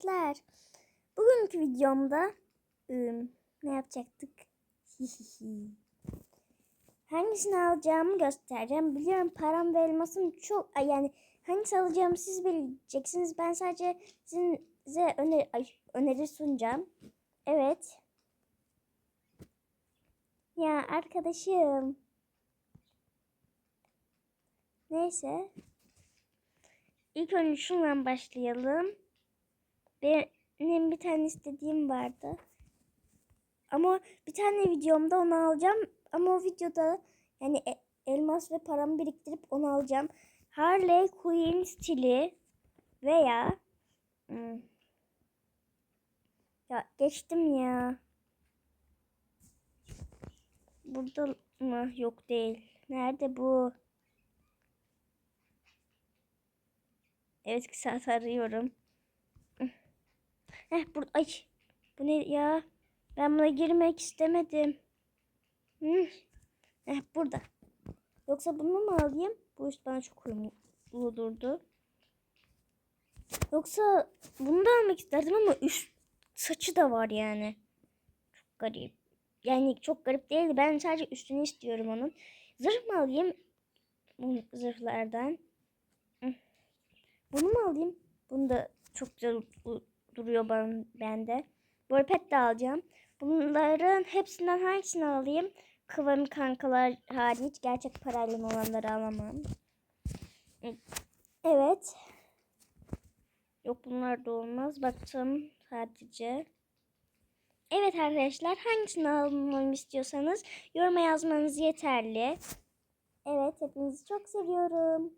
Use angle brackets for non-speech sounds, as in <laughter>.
arkadaşlar. Bugünkü videomda ıı, ne yapacaktık? <laughs> Hangisini alacağımı göstereceğim. Biliyorum param ve elmasım çok yani hangisi alacağımı siz bileceksiniz. Ben sadece size öner, ay, öneri sunacağım. Evet. Ya arkadaşım. Neyse. İlk önce şundan başlayalım. Benim bir tane istediğim vardı. Ama bir tane videomda onu alacağım. Ama o videoda yani e- elmas ve paramı biriktirip onu alacağım. Harley Quinn stili veya hmm, ya geçtim ya. Burada mı? Yok değil. Nerede bu? Evet ki saat arıyorum. Heh burada. Ay. Bu ne ya? Ben buna girmek istemedim. Hı. Heh burada. Yoksa bunu mu alayım? Bu üst bana çok uyumlu durdu. Yoksa bunu da almak isterdim ama üst saçı da var yani. Çok garip. Yani çok garip değildi. Ben sadece üstünü istiyorum onun. Zırh mı alayım? Bu zırhlardan. Bunu mu alayım? Bunu da çok güzel duruyor ben, bende. Bu pet de alacağım. Bunların hepsinden hangisini alayım? Kıvırım kankalar hariç gerçek parayla olanları alamam. Evet. Yok bunlar da olmaz. Baktım sadece. Evet arkadaşlar hangisini almamı istiyorsanız yoruma yazmanız yeterli. Evet hepinizi çok seviyorum.